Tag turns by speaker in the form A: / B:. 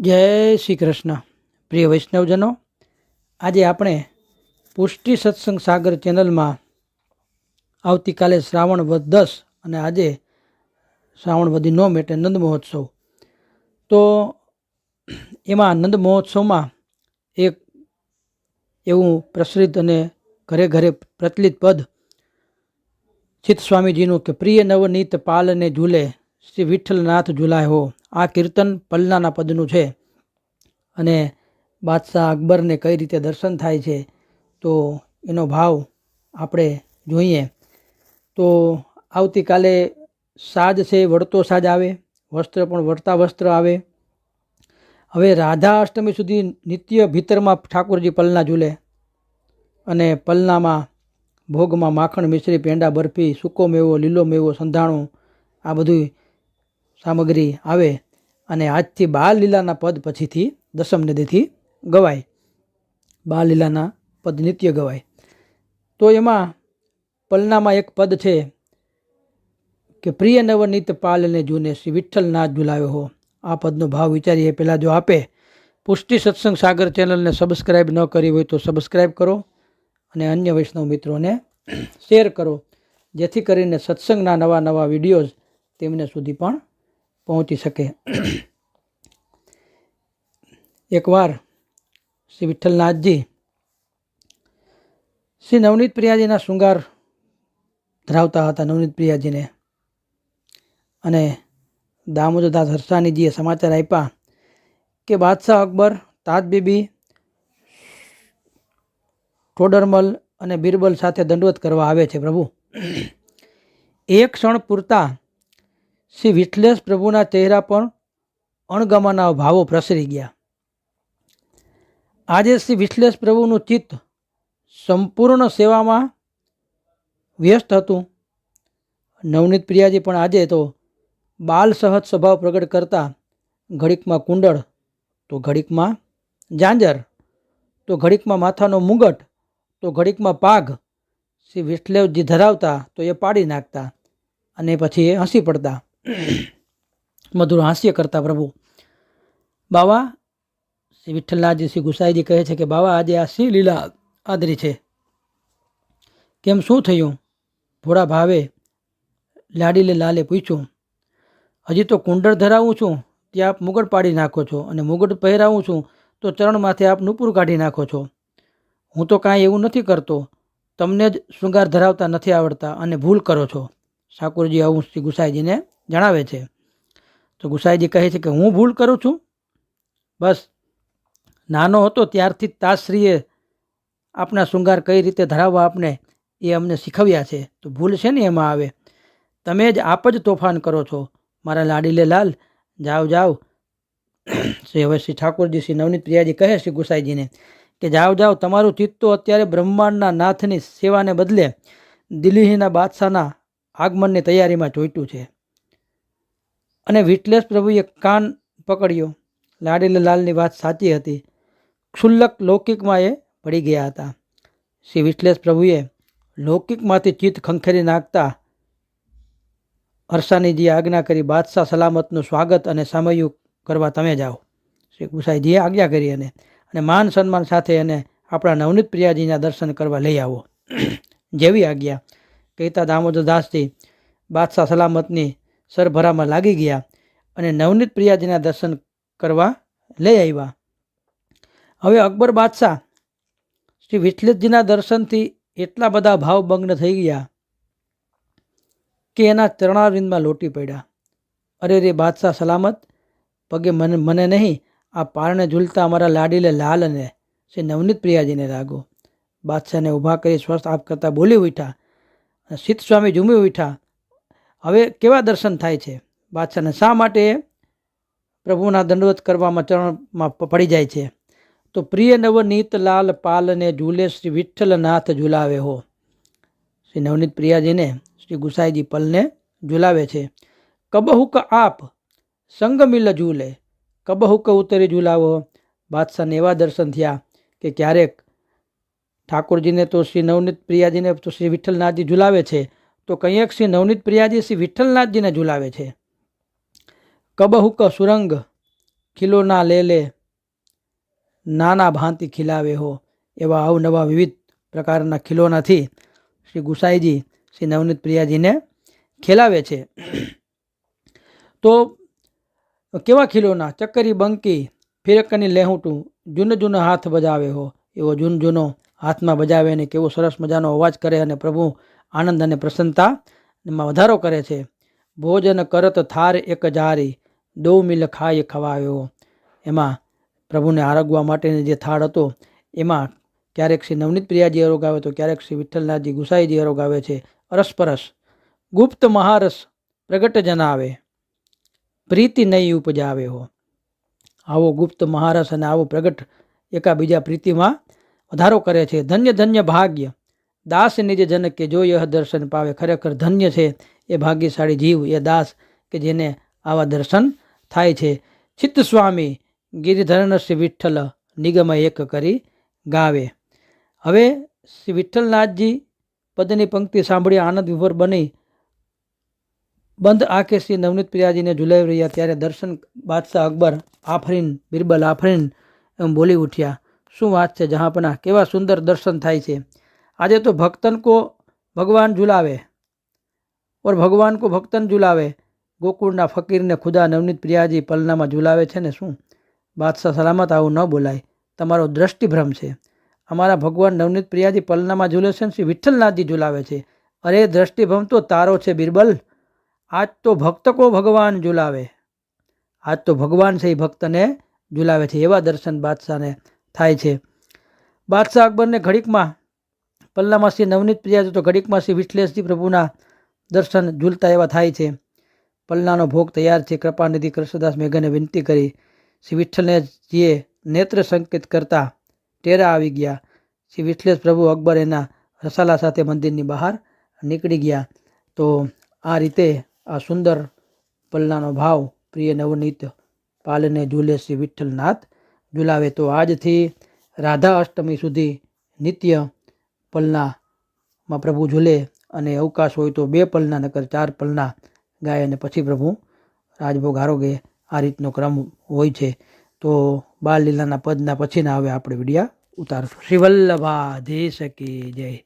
A: જય શ્રી કૃષ્ણ. પ્રિય વૈષ્ણવજનો, આજે આપણે પુષ્ટિ સત્સંગ સાગર ચેનલમાં આવતીકાલે શ્રાવણ વધ દસ અને આજે શ્રાવણ વધી નોમ એટલે નંદ મહોત્સવ. તો એમાં નંદ મહોત્સવમાં એક એવું પ્રસરિત અને ઘરે ઘરે પ્રચલિત પદ ચિત્ત સ્વામીજીનું કે પ્રિય નવનીત પાલને ઝૂલે શ્રી વિઠ્ઠલનાથ ઝૂલાય. હો આ કીર્તન પલ્લાના પદનું છે. અને બાદશાહ અકબરને કઈ રીતે દર્શન થાય છે, તો એનો ભાવ આપણે જોઈએ. તો આવતીકાલે સાજ છે, વળતો સાજ આવે, વસ્ત્ર પણ વળતા વસ્ત્ર આવે. હવે રાધા અષ્ટમી સુધી નિત્ય ભીતરમાં ઠાકોરજી પલના ઝૂલે અને પલનામાં ભોગમાં માખણ, મિશ્રી, પેંડા, બરફી, સૂકો મેવો, લીલો મેવો, સંધાણું, આ બધું સામગ્રી આવે અને આજથી બાલ લીલાના પદ પછીથી દસમ નદીથી ગવાય. બાલ લીલાના પદ નિત્ય ગવાય. તો એમાં પલનામાં એક પદ છે કે પ્રિય નવનીત પાલને જૂને શ્રી વિઠ્ઠલનાથ ઝુલાવ્યો હો. આ પદનો ભાવ વિચારીએ પહેલાં જો આપે પુષ્ટિ સત્સંગ સાગર ચેનલને સબસ્ક્રાઈબ ન કરી હોય તો સબસ્ક્રાઈબ કરો અને અન્ય વૈષ્ણવ મિત્રોને શેર કરો. જેથી કરીને સત્સંગના નવા નવા વિડીયોઝ તેમને સુધી પણ પહોંચી શકે. એકવાર શ્રી વિઠ્ઠલનાથજી શ્રી નવનીત પ્રિયાજીના શૃંગાર ધરાવતા હતા, નવનીત પ્રિયાજીને. અને દામોદરદાસ હરસાનીજીએ સમાચાર આપ્યા કે બાદશાહ અકબર, તાજ બીબી, ટોડરમલ અને બિરબલ સાથે દંડવત કરવા આવે છે પ્રભુ. એક ક્ષણ પૂરતા શ્રી વિઠ્ઠલેશ પ્રભુના ચહેરા પર અણગમાના ભાવો પ્રસરી ગયા. આજે શ્રી વિઠ્ઠલેશ પ્રભુનું ચિત્ત સંપૂર્ણ સેવામાં વ્યસ્ત હતું. નવનીત પ્રિયાજી પણ આજે તો બાલ સહજ સ્વભાવ પ્રગટ કરતા ઘડીકમાં કુંડળ, તો ઘડીકમાં જાંજર તો ઘડીકમાં માથાનો મુગટ, તો ઘડીકમાં પાઘ શ્રી વિઠ્ઠલેવજી ધરાવતા તો એ પાડી નાખતા અને પછી એ હસી પડતા. મધુર હાસ્ય કરતા પ્રભુ. બાવા, શ્રી વિઠ્ઠલનાથજી, શ્રી ગુસાઈજી કહે છે કે, બાવા, આજે આ શી લીલા આદરી છે? કેમ શું થયું? ભોળા ભાવે લાડીલે લાલે પૂછ્યું. હજી તો કુંડળ ધરાવું છું ત્યાં આપ મુગટ પાડી નાખો છો અને મુગટ પહેરાવું છું, તો ચરણમાંથી આપ નુપુર કાઢી નાખો છો. હું તો કાંઈ એવું નથી કરતો. તમને જ શૃંગાર ધરાવતા નથી આવડતા અને ભૂલ કરો છો. ઠાકોરજી આવું શ્રી ગુસાઈજીને જણાવે છે. તો ગુસાઈજી કહે છે કે હું ભૂલ કરું છું? બસ. નાનો હતો ત્યારથી જ આપણા શૃંગાર કઈ રીતે ધરાવવા આપને એ અમને શીખવ્યા છે. તો ભૂલ છે ને એમાં આવે? તમે જ આપ જ તોફાન કરો છો. મારા લાડીલે લાલ, જાઓ જાઓ. શ્રી હવે શ્રી ઠાકોરજી, શ્રી નવનીત પ્રિયાજી કહે શ્રી ગુસાઈજીને કે જાઓ જાઓ, તમારું ચિત્ત તો અત્યારે બ્રહ્માંડના નાથની સેવાને બદલે દિલ્હીના બાદશાહના આગમનની તૈયારીમાં જોઈતું છે. અને વિટલેસ પ્રભુએ કાન પકડ્યો. લાડીલે લાલની વાત સાચી હતી. ક્ષુલ્લક લૌકિકમાં એ પડી ગયા હતા. શ્રી વિઠલેશ પ્રભુએ લૌકિકમાંથી ચિત્ત ખંખેરી નાખતા હર્ષાનીજીએ આજ્ઞા કરી, બાદશાહ સલામતનું સ્વાગત અને સમયું કરવા તમે જાઓ. શ્રી ગુસાઈજીએ આજ્ઞા કરી અને અને માન સન્માન સાથે એને આપણા નવનીત પ્રિયાજીના દર્શન કરવા લઈ આવો. જેવી આજ્ઞા કહેતા દામોદર દાસજી, બાદશાહ સલામતની સરભરામાં લાગી ગયા અને નવનીત પ્રિયાજીના દર્શન કરવા લઈ આવ્યા. હવે અકબર બાદશાહ શ્રી વિઠ્લેશજીના દર્શનથી એટલા બધા ભાવભંગ્ન થઈ ગયા કે એના ચરણારવિંદમાં લોટી પડ્યા. અરે રે બાદશાહ સલામત, પગે મને મને નહીં, આ પારણે ઝૂલતા અમારા લાડીલે લાલ અને શ્રી નવનીત પ્રિયાજીને લાગો બાદશાહને ઊભા કરી સ્વસ્થ આપ કરતાં બોલી ઉઠ્યા સિદ્ધ સ્વામી ઝૂમી ઉઠ્યા. હવે કેવા દર્શન થાય છે? બાદશાહને શા માટે પ્રભુના દંડવત કરવામાં ચરણમાં પડી જાય છે? તો પ્રિય નવનીત લાલ પાલને ઝૂલે શ્રી વિઠ્ઠલનાથ ઝુલાવે હો. શ્રી નવનીત પ્રિયાજીને શ્રી ગુસાઈજી પલને ઝુલાવે છે. કબહુક આપ, સંગમિલ ઝૂલે. કબહુક ઉતરી ઝુલાવો. બાદશાહને એવા દર્શન થયા કે ક્યારેક ઠાકોરજીને તો શ્રી નવનીત પ્રિયાજીને તો શ્રી વિઠ્ઠલનાથજી ઝુલાવે છે. તો કંઈક શ્રી નવનીત પ્રિયાજી શ્રી વિઠ્ઠલનાથજીને ઝુલાવે છે. કબહુક સુરંગ, ખીલોના લે લે, નાના ભાંતિ ખીલાવે હો, એવા અવનવા વિવિધ પ્રકારના ખીલોનાથી શ્રી ગુસાઈજી, શ્રી નવનીત પ્રિયાજીને ખેલાવે છે. તો કેવા ખીલોના? ચક્કરી બંકી, ફિરકની લેહુટું, જૂનો જૂનો હાથ બજાવે હો, એવો જૂન જૂનો હાથમાં બજાવે અને કેવો સરસ મજાનો અવાજ કરે અને પ્રભુ આનંદ અને પ્રસન્નતા એમાં વધારો કરે છે. ભોજન કરત થાર એક જારી, દો મિલ ખાય ખવાવ્યો એમાં પ્રભુને આરગવા માટેનો જે થાળ હતો, એમાં ક્યારેક શ્રી નવનીત પ્રિયાજી અરોગ આવે તો ક્યારેક શ્રી વિઠ્ઠલનાથજી ગુસાઈજી અરોગ આવે છે. અરસપરસ, ગુપ્ત મહારસ પ્રગટ જનાવે, પ્રીતિ નહીં ઉપજાવે હો આવો ગુપ્ત મહારસ અને આવો પ્રગટ એકાબીજા પ્રીતિમાં વધારો કરે છે. ધન્ય ધન્ય ભાગ્ય દાસ નિજ જનક કે જો યહ દર્શન પાવે ખરેખર ધન્ય છે, એ ભાગ્યશાળી જીવ, એ દાસ કે જેને આવા દર્શન થાય છે. ચિત્ત સ્વામી ગિરિધરણ શ્રી વિઠ્ઠલ નિગમ એક કરી ગાવે. હવે શ્રી વિઠ્ઠલનાથજી પદની પંક્તિ સાંભળી આનંદ વિભોર બની. બંધ આંખે શ્રી નવનીત પ્રિયાજીને ઝુલાવી રહ્યા ત્યારે દર્શન બાદશાહ અકબર આફરીન, બિરબલ આફરીન એમ બોલી ઉઠ્યા. શું વાત છે જહાંપના? કેવા સુંદર દર્શન થાય છે. આજે તો ભક્તન કો ભગવાન ઝુલાવે. ઓર ભગવાન કો ભક્તન ઝુલાવે. ગોકુળના ફકીરને ખુદા નવનીત પ્રિયાજી પલનામાં ઝુલાવે છે ને શું? બાદશાહ સલામત આવું ન બોલાય. તમારો દ્રષ્ટિભ્રમ છે. અમારા ભગવાન નવનીત પ્રિયાજી પલનામાં ઝૂલે છે શ્રી વિઠ્ઠલનાથજી ઝુલાવે છે. અરે દ્રષ્ટિભ્રમ તો તારો છે બિરબલ. આજ તો ભક્ત કો ભગવાન ઝુલાવે. આજ તો ભગવાન છે એ ભક્તને ઝુલાવે છે. એવા દર્શન બાદશાહને થાય છે. બાદશાહ અકબરને ઘડીકમાં પલ્લામાં શ્રી નવનીત પ્રિયા તો ઘડીકમાં શ્રી વિઠ્ઠલેશજી પ્રભુના દર્શન ઝૂલતા એવા થાય છે. પલ્લાનો ભોગ તૈયાર છે. કૃપાનિધિ કૃષ્ણદાસ મેઘને વિનંતી કરી. શ્રી વિઠ્ઠલનેજીએ નેત્ર સંકેત કરતા ટેરા આવી ગયા. શ્રી વિઠ્ઠલેશ પ્રભુ અકબર એના રસાલા સાથે મંદિરની બહાર નીકળી ગયા. તો આ રીતે આ સુંદર પલ્લાનો ભાવ પ્રિય નવનીત પાલને ઝૂલે શ્રી વિઠ્ઠલનાથ. ઝુલાવે તો આજથી રાધા અષ્ટમી સુધી નિત્ય પલનામાં પ્રભુ ઝૂલે અને અવકાશ હોય તો બે પલના, નકર ચાર પલના ગાય અને પછી પ્રભુ રાજભોગ આરોગે. આ રીતનો ક્રમ હોય છે. તો બાળ લીલાના પદના પછીના હવે આપણે વિડિયા ઉતારશું. શ્રી વલ્લભાધીશ કી જય.